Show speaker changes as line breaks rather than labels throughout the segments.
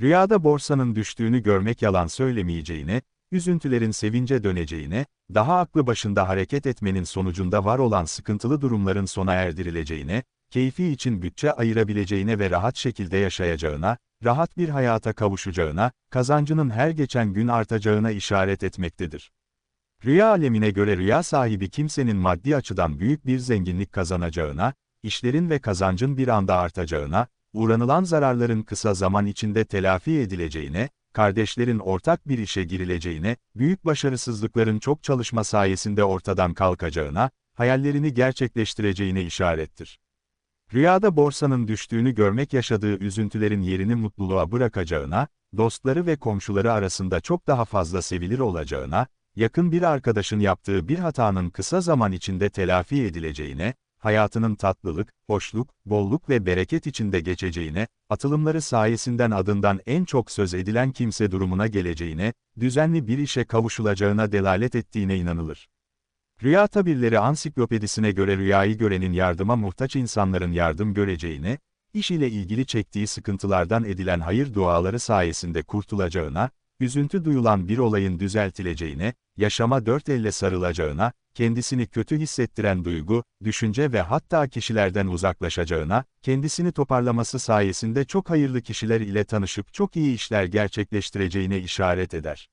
Rüyada borsanın düştüğünü görmek yalan söylemeyeceğine, üzüntülerin sevince döneceğine, daha aklı başında hareket etmenin sonucunda var olan sıkıntılı durumların sona erdirileceğine, keyfi için bütçe ayırabileceğine ve rahat şekilde yaşayacağına, rahat bir hayata kavuşacağına, kazancının her geçen gün artacağına işaret etmektedir. Rüya alemine göre rüya sahibi kimsenin maddi açıdan büyük bir zenginlik kazanacağına, işlerin ve kazancın bir anda artacağına, uğranılan zararların kısa zaman içinde telafi edileceğine, kardeşlerin ortak bir işe girileceğine, büyük başarısızlıkların çok çalışma sayesinde ortadan kalkacağına, hayallerini gerçekleştireceğine işarettir. Rüyada borsanın düştüğünü görmek yaşadığı üzüntülerin yerini mutluluğa bırakacağına, dostları ve komşuları arasında çok daha fazla sevilir olacağına, yakın bir arkadaşın yaptığı bir hatanın kısa zaman içinde telafi edileceğine, hayatının tatlılık, hoşluk, bolluk ve bereket içinde geçeceğine, atılımları sayesinden adından en çok söz edilen kimse durumuna geleceğine, düzenli bir işe kavuşulacağına delalet ettiğine inanılır. Rüya tabirleri ansiklopedisine göre rüyayı görenin yardıma muhtaç insanların yardım göreceğine, iş ile ilgili çektiği sıkıntılardan edilen hayır duaları sayesinde kurtulacağına, üzüntü duyulan bir olayın düzeltileceğine, yaşama dört elle sarılacağına, kendisini kötü hissettiren duygu, düşünce ve hatta kişilerden uzaklaşacağına, kendisini toparlaması sayesinde çok hayırlı kişiler ile tanışıp çok iyi işler gerçekleştireceğine işaret eder.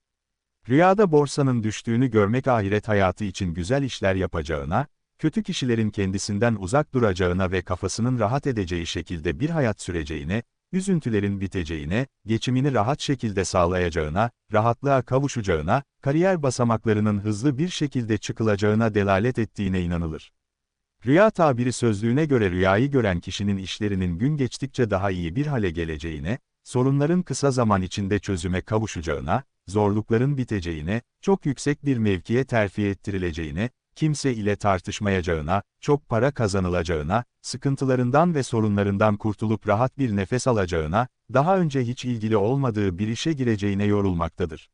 Rüyada borsanın düştüğünü görmek ahiret hayatı için güzel işler yapacağına, kötü kişilerin kendisinden uzak duracağına ve kafasının rahat edeceği şekilde bir hayat süreceğine, üzüntülerin biteceğine, geçimini rahat şekilde sağlayacağına, rahatlığa kavuşacağına, kariyer basamaklarının hızlı bir şekilde çıkılacağına delalet ettiğine inanılır. Rüya tabiri sözlüğüne göre rüyayı gören kişinin işlerinin gün geçtikçe daha iyi bir hale geleceğine, sorunların kısa zaman içinde çözüme kavuşacağına, zorlukların biteceğine, çok yüksek bir mevkiye terfi ettirileceğine, kimse ile tartışmayacağına, çok para kazanılacağına, sıkıntılarından ve sorunlarından kurtulup rahat bir nefes alacağına, daha önce hiç ilgili olmadığı bir işe gireceğine yorulmaktadır.